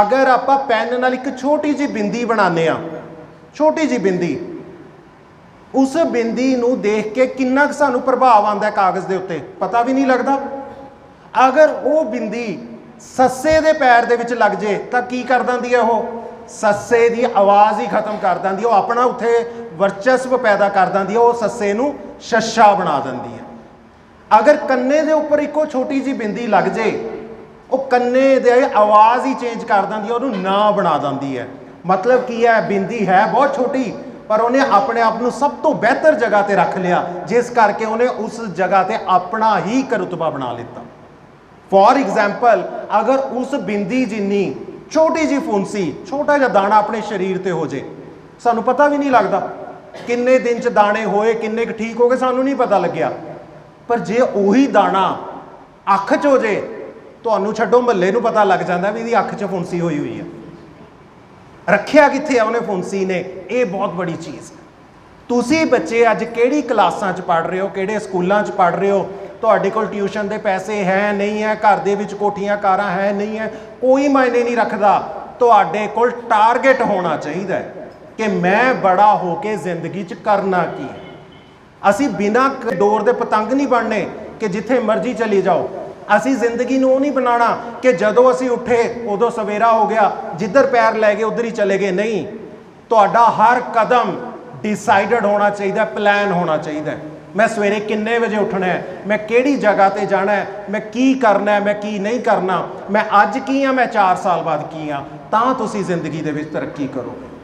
ਅਗਰ ਆਪਾਂ ਪੈਨ ਨਾਲ ਇੱਕ ਛੋਟੀ ਜਿਹੀ ਬਿੰਦੀ ਬਣਾਉਂਦੇ ਆ ਛੋਟੀ ਜਿਹੀ ਬਿੰਦੀ, ਉਸ ਬਿੰਦੀ ਨੂੰ ਦੇਖ ਕੇ ਕਿੰਨਾ ਕੁ ਸਾਨੂੰ ਪ੍ਰਭਾਵ ਆਉਂਦਾ ਕਾਗਜ਼ ਦੇ ਉੱਤੇ, ਪਤਾ ਵੀ ਨਹੀਂ ਲੱਗਦਾ। ਅਗਰ ਉਹ ਬਿੰਦੀ ਸੱਸੇ ਦੇ ਪੈਰ ਦੇ ਵਿੱਚ ਲੱਗ ਜੇ, ਤਾਂ ਕੀ ਕਰ ਦਿੰਦੀ ਹੈ ਉਹ? ਸੱਸੇ ਦੀ ਆਵਾਜ਼ ਹੀ ਖਤਮ ਕਰ ਦਿੰਦੀ ਉਹ ਆਪਣਾ ਉੱਥੇ ਵਰਚਸਵ ਪੈਦਾ ਕਰ ਦਿੰਦੀ ਹੈ, ਉਹ ਸੱਸੇ ਨੂੰ ਸ਼ੱਸ਼ਾ ਬਣਾ ਦਿੰਦੀ ਹੈ। ਅਗਰ ਕੰਨੇ ਦੇ ਉੱਪਰ ਇੱਕੋ ਛੋਟੀ ਜੀ ਬਿੰਦੀ ਲੱਗ ਜੇ ਉਹ ਕੰਨੇ ਦੇ ਆਵਾਜ਼ ਹੀ ਚੇਂਜ ਕਰ ਦਿੰਦੀ ਹੈ, ਉਹਨੂੰ ਨਾ ਬਣਾ ਦਿੰਦੀ ਹੈ। ਮਤਲਬ ਕੀ ਹੈ, ਬਿੰਦੀ ਹੈ, ਬਹੁਤ ਛੋਟੀ, ਪਰ ਉਹਨੇ ਆਪਣੇ ਆਪ ਨੂੰ ਸਭ ਤੋਂ ਬਿਹਤਰ ਜਗ੍ਹਾ ਤੇ ਰੱਖ ਲਿਆ, ਜਿਸ ਕਰਕੇ ਉਹਨੇ ਉਸ ਜਗ੍ਹਾ ਤੇ ਆਪਣਾ ਹੀ ਕਰਤਬਾ ਬਣਾ ਲਿੱਤਾ। ਫੋਰ ਐਗਜ਼ਾਮਪਲ ਅਗਰ ਉਸ ਬਿੰਦੀ ਜਿੰਨੀ ਛੋਟੀ ਜੀ ਫੁੰਸੀ ਛੋਟਾ ਜਿਹਾ ਦਾਣਾ ਆਪਣੇ ਸਰੀਰ ਤੇ ਹੋ ਜੇ, ਸਾਨੂੰ ਪਤਾ ਵੀ ਨਹੀਂ ਲੱਗਦਾ ਕਿੰਨੇ ਦਿਨ ਚ ਦਾਣੇ ਹੋਏ, ਕਿੰਨੇ ਕੁ ਠੀਕ ਹੋ ਗਏ, ਸਾਨੂੰ ਨਹੀਂ ਪਤਾ ਲੱਗਿਆ। ਪਰ ਜੇ ਉਹੀ ਦਾਣਾ ਅੱਖ 'ਚ ਹੋ ਜੇ ਤੁਹਾਨੂੰ ਛੱਡੋ, ਮਹੱਲੇ ਨੂੰ ਪਤਾ ਲੱਗ ਜਾਂਦਾ ਵੀ ਇਹਦੀ ਅੱਖ 'ਚ ਫੁੰਸੀ ਹੋਈ ਹੋਈ ਹੈ ਰੱਖਿਆ ਕਿੱਥੇ ਆ ਉਹਨੇ ਫੁੰਸੀ ਨੇ? ਇਹ ਬਹੁਤ ਬੜੀ ਚੀਜ਼ ਤੁਸੀਂ ਬੱਚੇ ਅੱਜ ਕਿਹੜੀ ਕਲਾਸਾਂ 'ਚ ਪੜ ਰਹੇ ਹੋ, ਕਿਹੜੇ ਸਕੂਲਾਂ 'ਚ ਪੜ ਰਹੇ ਹੋ? ਤੁਹਾਡੇ ਕੋਲ ਟਿਊਸ਼ਨ ਦੇ ਪੈਸੇ ਹੈ ਨਹੀਂ ਹੈ, ਘਰ ਦੇ ਵਿੱਚ ਕੋਠੀਆਂ ਕਾਰਾਂ ਹੈ ਨਹੀਂ ਹੈ, ਕੋਈ ਮਾਇਨੇ ਨਹੀਂ ਰੱਖਦਾ। ਤੁਹਾਡੇ ਕੋਲ ਟਾਰਗੇਟ ਹੋਣਾ ਚਾਹੀਦਾ ਹੈ ਕਿ ਮੈਂ ਬੜਾ ਹੋ ਕੇ ਜ਼ਿੰਦਗੀ 'ਚ ਕਰਨਾ ਕੀ ਹੈ। ਅਸੀਂ ਬਿਨਾਂ ਡੋਰ ਦੇ ਪਤੰਗ ਨਹੀਂ ਬਣਨੇ ਕਿ ਜਿੱਥੇ ਮਰਜ਼ੀ ਚਲੀ ਜਾਓ। ਅਸੀਂ ਜ਼ਿੰਦਗੀ ਨੂੰ ਉਹ ਨਹੀਂ ਬਣਾਉਣਾ ਕਿ ਜਦੋਂ ਅਸੀਂ ਉੱਠੇ, ਉਦੋਂ ਸਵੇਰਾ ਹੋ ਗਿਆ, ਜਿੱਧਰ ਪੈਰ ਲੈ ਗਏ, ਉਧਰ ਹੀ ਚਲੇ ਗਏ। ਨਹੀਂ, ਤੁਹਾਡਾ ਹਰ ਕਦਮ ਡਿਸਾਈਡਡ ਹੋਣਾ ਚਾਹੀਦਾ ਪਲਾਨ ਹੋਣਾ ਚਾਹੀਦਾ। ਮੈਂ ਸਵੇਰੇ ਕਿੰਨੇ ਵਜੇ ਉੱਠਣਾ ਹੈ? ਮੈਂ ਕਿਹੜੀ ਜਗ੍ਹਾ ਤੇ ਜਾਣਾ ਹੈ? ਮੈਂ ਕੀ ਕਰਨਾ ਹੈ? ਮੈਂ ਕੀ ਨਹੀਂ ਕਰਨਾ? ਮੈਂ ਅੱਜ ਕੀ ਆ ਮੈਂ 4 ਸਾਲ ਬਾਅਦ ਕੀ ਆ ਤਾਂ ਤੁਸੀਂ ਜ਼ਿੰਦਗੀ ਦੇ ਵਿੱਚ ਤਰੱਕੀ ਕਰੋਗੇ।